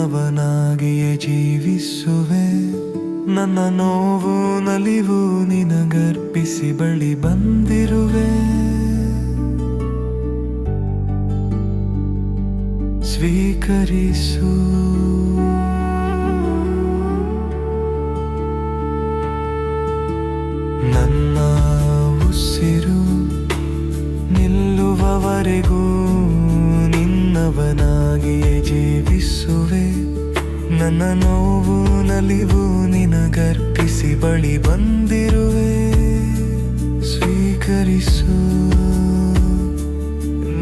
ನಿನ್ನವನಾಗಿಯೇ ಜೀವಿಸುವೆ. ನನ್ನ ನೋವು ನಲಿವು ನಿನಗರ್ಪಿಸಿ ಬಳಿ ಬಂದಿರುವೆ. ಸ್ವೀಕರಿಸು. ನನ್ನ ಉಸಿರು ನಿಲ್ಲುವವರೆಗೂ ನಿನ್ನವನಾಗಿಯೇ ಜೀವಿಸುವೆ ನನ್ನ ನೋವು, ನಲಿವು ನಿನಗರ್ಪಿಸಿ ಬಳಿ ಬಂದಿರುವೆ. ಸ್ವೀಕರಿಸು.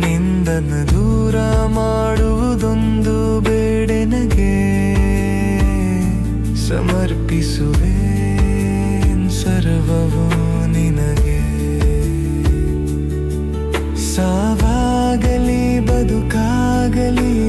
ನಿಂದನ ದೂರ ಮಾಡುವುದೊಂದು ಬೇಡೆನಗೆ ಸಮರ್ಪಿಸುವೆ. ಸರ್ವವು ನಿನಗೆ. ಸಾವಾಗಲಿ, ಬದುಕಾಗಲಿ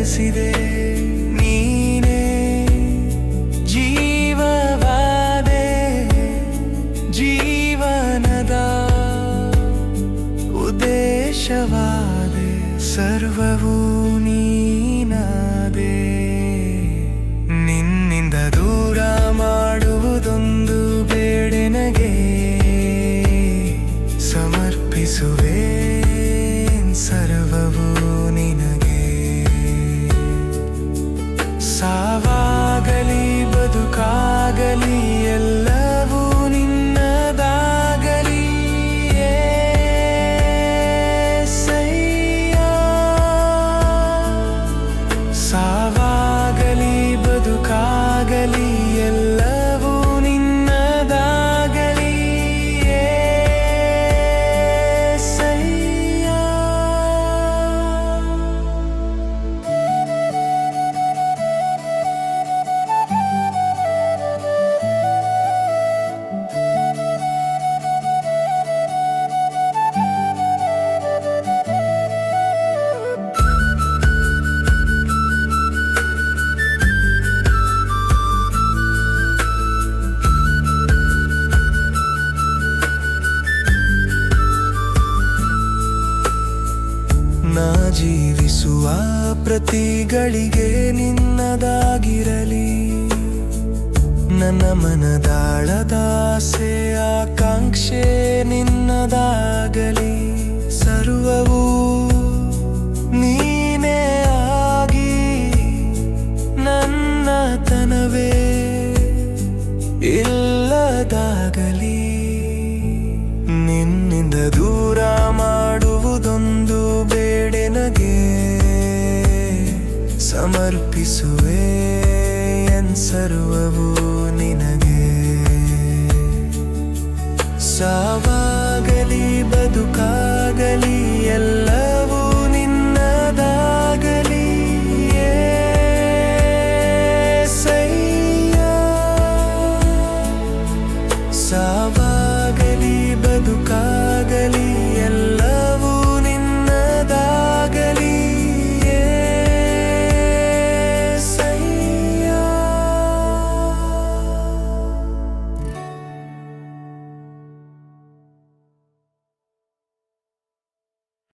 ನಡೆಸಿದೆ ನೀನೇ ಜೀವವಾದೆ ಜೀವನದ ಉದ್ದೇಶವಾದೆ ಸರ್ವವೂ. ಜೀವಿಸುವ ಪ್ರತಿಗಳಿಗೆ ನಿನ್ನದಾಗಿರಲಿ. ನನ್ನ ಮನದಾಳದಾಸೆ ಆಕಾಂಕ್ಷೆ ನಿನ್ನದಾಗಲಿ. ಸರ್ವವೂ ಅರ್ಪಿಸುವೆ ಎನ್ ಸರ್ವವು ನಿನಗೆ. ಸಾವಾಗಲಿ ಬದುಕಾಗಲಿ ಎಲ್ಲವೂ ನಿನ್ನದಾಗಲಿ. ಸಯ್ಯ ಸಾವ